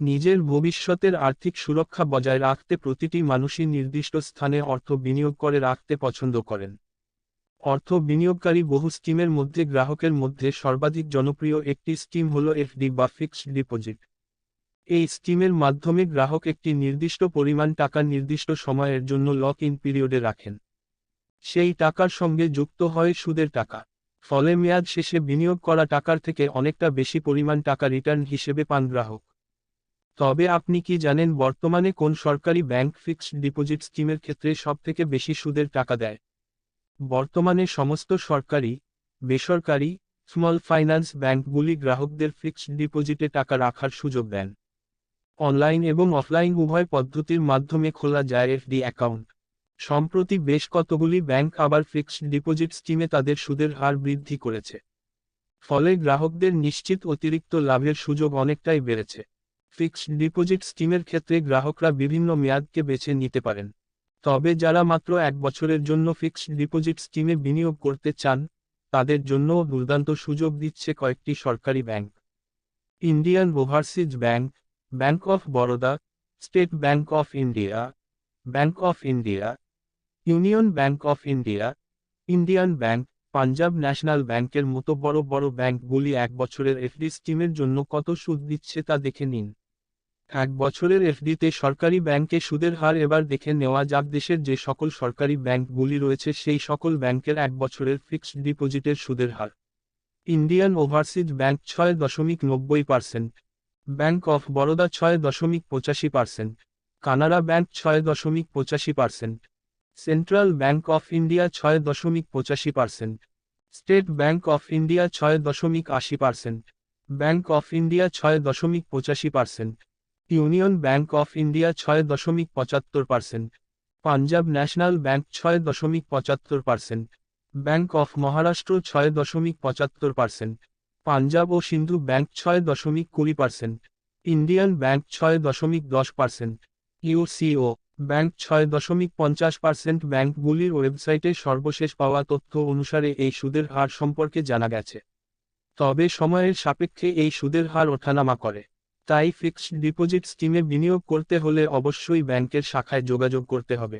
নিজের ভবিষ্যতের আর্থিক সুরক্ষা বজায় রাখতে প্রতিটি মানুষই নির্দিষ্ট স্থানে অর্থ বিনিয়োগ করে রাখতে পছন্দ করেন। অর্থ বিনিয়োগকারী বহু স্কিমের মধ্যে গ্রাহকের মধ্যে সর্বাধিক জনপ্রিয় একটি স্কিম হল এফডি বা ফিক্সড ডিপোজিট। এই স্কিমের মাধ্যমে গ্রাহক একটি নির্দিষ্ট পরিমাণ টাকা নির্দিষ্ট সময়ের জন্য লক ইন পিরিয়ডে রাখেন। সেই টাকার সঙ্গে যুক্ত হয় সুদের টাকা। ফলে মেয়াদ শেষে বিনিয়োগ করা টাকার থেকে অনেকটা বেশি পরিমাণ টাকা রিটার্ন হিসেবে পান গ্রাহক। তবে আপনি কি জানেন বর্তমানে কোন সরকারি ব্যাংক ফিক্সড ডিপোজিট স্কিমের ক্ষেত্রে সবথেকে বেশি সুদের টাকা দেয়? বর্তমানে সমস্ত সরকারি, বেসরকারি, স্মল ফাইন্যান্স ব্যাংকগুলি গ্রাহকদের ফিক্সড ডিপোজিটে টাকা রাখার সুযোগ দেন। অনলাইন এবং অফলাইন উভয় পদ্ধতির মাধ্যমে খোলা যায় এফডি অ্যাকাউন্ট। সম্প্রতি বেশ কতগুলি ব্যাংক আবার ফিক্সড ডিপোজিট স্কিমে তাদের সুদের হার বৃদ্ধি করেছে। ফলে গ্রাহকদের নিশ্চিত অতিরিক্ত লাভের সুযোগ অনেকটাই বেড়েছে। ফিক্সড ডিপোজিট স্কিমের ক্ষেত্রে গ্রাহকরা বিভিন্ন মেয়াদকে বেছে নিতে পারেন। তবে যারা মাত্র এক বছরের জন্য ফিক্সড ডিপোজিট স্কিমে বিনিয়োগ করতে চান, তাদের জন্যও দুর্দান্ত সুযোগ দিচ্ছে কয়েকটি সরকারি bank. Indian overseas bank bank of Baroda, state bank of India, bank of India, union bank of India, Indian bank, Punjab national ব্যাংকের মতো বড় বড় ব্যাংকগুলি এক বছরের এফডি স্কিমের জন্য কত সুদ দিচ্ছে তা দেখে নিন। এক বছরের এফডিতে সরকারি ব্যাংকে সুদের হার এবার দেখে নেওয়া যাক দেশের যে সকল সরকারি ব্যাংকগুলি রয়েছে, সেই সকল ব্যাংকের এক বছরের ফিক্সড ডিপোজিটের সুদের হার। ইন্ডিয়ান ওভারসিজ ব্যাংক ছয় দশমিক নব্বই পার্সেন্ট, ব্যাংক অফ বরোদা ছয় দশমিক পঁচাশি পার্সেন্ট, কানাড়া ব্যাংক ছয় দশমিক পঁচাশি percent, central bank of India ছয় দশমিক পঁচাশি percent, state bank of India ছয় দশমিক আশি পার্সেন্ট, ব্যাংক অফ ইন্ডিয়া ছয় দশমিক পঁচাশি percent union bank of India ছয় দশমিক পঁচাত্তর পার্সেন্ট, পাঞ্জাব ন্যাশনাল ব্যাংক ছয় দশমিক পঁচাত্তর পার্সেন্ট, ব্যাংক অফ মহারাষ্ট্র ছয় দশমিক পঁচাত্তর পার্সেন্ট, পাঞ্জাব ও সিন্ধু ব্যাংক ছয় দশমিক কুড়ি পার্সেন্ট, ইন্ডিয়ান ব্যাংক ছয় দশমিক দশ পার্সেন্ট, ইউসিও ব্যাংক ছয় দশমিক পঞ্চাশ পার্সেন্ট ব্যাংকগুলির ওয়েবসাইটে সর্বশেষ পাওয়া তথ্য অনুসারে এই সুদের হার সম্পর্কে জানা গেছে। তবে সময়ের সাপেক্ষে এই সুদের হার ওঠানামা করে। তাই ফিক্সড ডিপোজিট স্কিমে বিনিয়োগ করতে হলে অবশ্যই ব্যাংকের শাখায় যোগাযোগ করতে হবে।